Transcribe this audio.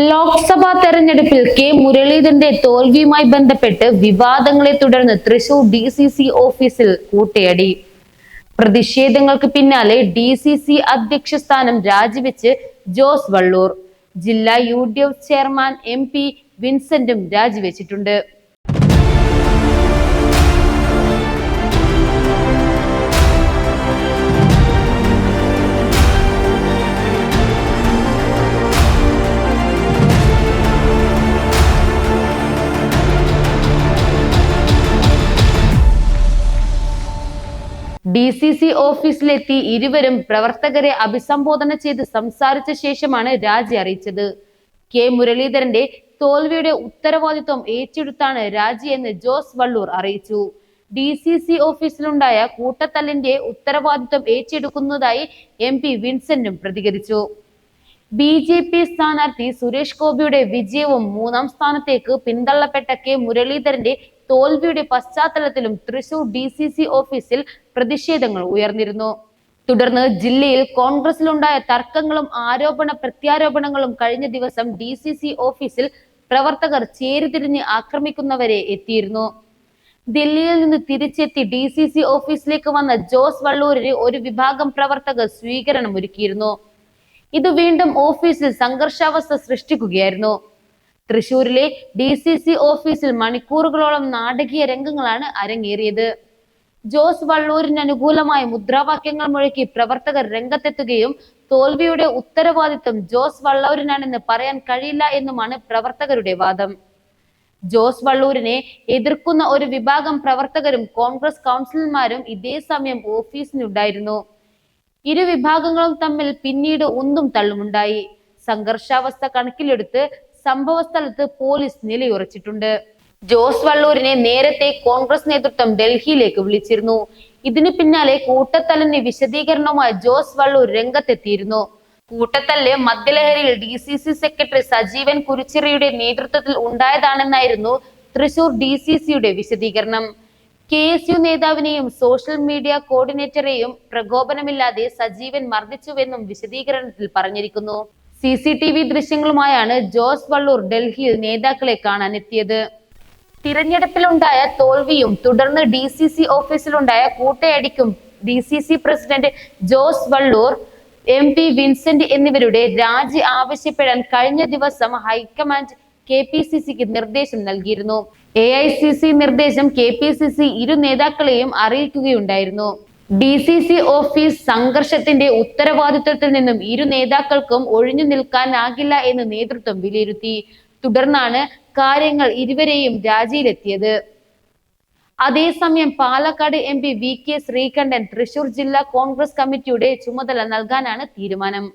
ലോക്സഭാ തെരഞ്ഞെടുപ്പിൽ കെ മുരളീധരന്റെ തോൽവിയുമായി ബന്ധപ്പെട്ട് വിവാദങ്ങളെ തുടർന്ന് തൃശൂർ ഡി സി സി ഓഫീസിൽ കൂട്ടിയടി. പ്രതിഷേധങ്ങൾക്ക് പിന്നാലെ ഡി സി സി അധ്യക്ഷ സ്ഥാനം രാജിവെച്ച് ജോസ് വള്ളൂർ. ജില്ലാ U D F chairman M P വിൻസെന്റും രാജിവെച്ചിട്ടുണ്ട്. ഡി സി സി ഓഫീസിലെത്തി ഇരുവരും പ്രവർത്തകരെ അഭിസംബോധന ചെയ്ത് സംസാരിച്ച ശേഷമാണ് രാജി അറിയിച്ചത്. കെ. മുരളീധരന്റെ തോൽവിയുടെ ഉത്തരവാദിത്വം ഏറ്റെടുത്താണ് രാജി എന്ന് ജോസ് വള്ളൂർ അറിയിച്ചു. ഡി സി സി ഓഫീസിലുണ്ടായ കൂട്ടത്തല്ലിന്റെ ഉത്തരവാദിത്വം ഏറ്റെടുക്കുന്നതായി എം പി വിൻസെന്റും പ്രതികരിച്ചു. ബി ജെ പി സ്ഥാനാർത്ഥി സുരേഷ് ഗോപിയുടെ വിജയവും മൂന്നാം സ്ഥാനത്തേക്ക് പിന്തള്ളപ്പെട്ട കെ. മുരളീധരന്റെ തോൽവിയുടെ പശ്ചാത്തലത്തിലും തൃശൂർ ഡി സി സി ഓഫീസിൽ പ്രതിഷേധങ്ങൾ ഉയർന്നിരുന്നു. തുടർന്ന് ജില്ലയിൽ കോൺഗ്രസിലുണ്ടായ തർക്കങ്ങളും ആരോപണ പ്രത്യാരോപണങ്ങളും കഴിഞ്ഞ ദിവസം ഡി സി സി ഓഫീസിൽ പ്രവർത്തകർ ചേരിതിരിഞ്ഞ് ആക്രമിക്കുന്നവരെ എത്തിയിരുന്നു. ദില്ലിയിൽ നിന്ന് തിരിച്ചെത്തി ഡി സി സി ഓഫീസിലേക്ക് വന്ന ജോസ് വള്ളൂരിന് ഒരു വിഭാഗം പ്രവർത്തകർ സ്വീകരണം ഒരുക്കിയിരുന്നു ഇത് വീണ്ടും ഓഫീസിൽ സംഘർഷാവസ്ഥ സൃഷ്ടിക്കുകയായിരുന്നു. തൃശൂരിലെ ഡി സി സി ഓഫീസിൽ മണിക്കൂറുകളോളം നാടകീയ രംഗങ്ങളാണ് അരങ്ങേറിയത്. ജോസ് വള്ളൂരിന് അനുകൂലമായ മുദ്രാവാക്യങ്ങൾ മുഴക്കി പ്രവർത്തകർ രംഗത്തെത്തുകയും തോൽവിയുടെ ഉത്തരവാദിത്വം ജോസ് വള്ളൂരിനാണെന്ന് പറയാൻ കഴിയില്ല എന്നുമാണ് പ്രവർത്തകരുടെ വാദം. ജോസ് വള്ളൂരിനെ എതിർക്കുന്ന ഒരു വിഭാഗം പ്രവർത്തകരും കോൺഗ്രസ് കൗൺസിലർമാരും ഇതേ സമയം ഓഫീസിനുണ്ടായിരുന്നു. ഇരു വിഭാഗങ്ങളും തമ്മിൽ പിന്നീട് ഒന്നും തള്ളുമുണ്ടായി. സംഘർഷാവസ്ഥ കണക്കിലെടുത്ത് സംഭവ സ്ഥലത്ത് പോലീസ് നിലയുറച്ചിട്ടുണ്ട്. ജോസ് വള്ളൂരിനെ നേരത്തെ കോൺഗ്രസ് നേതൃത്വം ഡൽഹിയിലേക്ക് വിളിച്ചിരുന്നു. ഇതിനു പിന്നാലെ കൂട്ടത്തലിന്റെ വിശദീകരണവുമായി ജോസ് വള്ളൂർ രംഗത്തെത്തിയിരുന്നു. കൂട്ടത്തല്ല് മദ്യലഹരിയിൽ D C C secretary Sajeevan കുരിച്ചിറയുടെ നേതൃത്വത്തിൽ ഉണ്ടായതാണെന്നായിരുന്നു തൃശൂർ ഡി സി സിയുടെ വിശദീകരണം. കെ എസ് യു നേതാവിനെയും സോഷ്യൽ മീഡിയ കോർഡിനേറ്ററെയും പ്രകോപനമില്ലാതെ സജീവൻ മർദ്ദിച്ചുവെന്നും വിശദീകരണത്തിൽ പറഞ്ഞിരിക്കുന്നു. സി സി ടി വി ദൃശ്യങ്ങളുമായാണ് ജോസ് വള്ളൂർ ഡൽഹിയിൽ നേതാക്കളെ കാണാനെത്തിയത്. തിരഞ്ഞെടുപ്പിലുണ്ടായ തോൽവിയും തുടർന്ന് ഡി സി സി ഓഫീസിലുണ്ടായ കൂട്ടയടിക്കും D C C president Jose Vallur M P Vincent എന്നിവരുടെ രാജി ആവശ്യപ്പെടാൻ കഴിഞ്ഞ ദിവസം ഹൈക്കമാൻഡ് കെ പി സി സിക്ക് നിർദ്ദേശം നൽകിയിരുന്നു. എ ഐ സി സി നിർദ്ദേശം കെ പി സി സി ഇരു നേതാക്കളെയും അറിയിക്കുകയുണ്ടായിരുന്നു. ഡി സി സി ഓഫീസ് സംഘർഷത്തിന്റെ ഉത്തരവാദിത്വത്തിൽ നിന്നും ഇരു നേതാക്കൾക്കും ഒഴിഞ്ഞു നിൽക്കാനാകില്ല എന്ന് നേതൃത്വം വിലയിരുത്തി. തുടർന്നാണ് കാര്യങ്ങൾ ഇരുവരെയും രാജിയിലെത്തിയത്. അതേസമയം Palakkad M P V K Sreekandan Thrissur ജില്ലാ കോൺഗ്രസ് കമ്മിറ്റിയുടെ ചുമതല നൽകാനാണ് തീരുമാനം.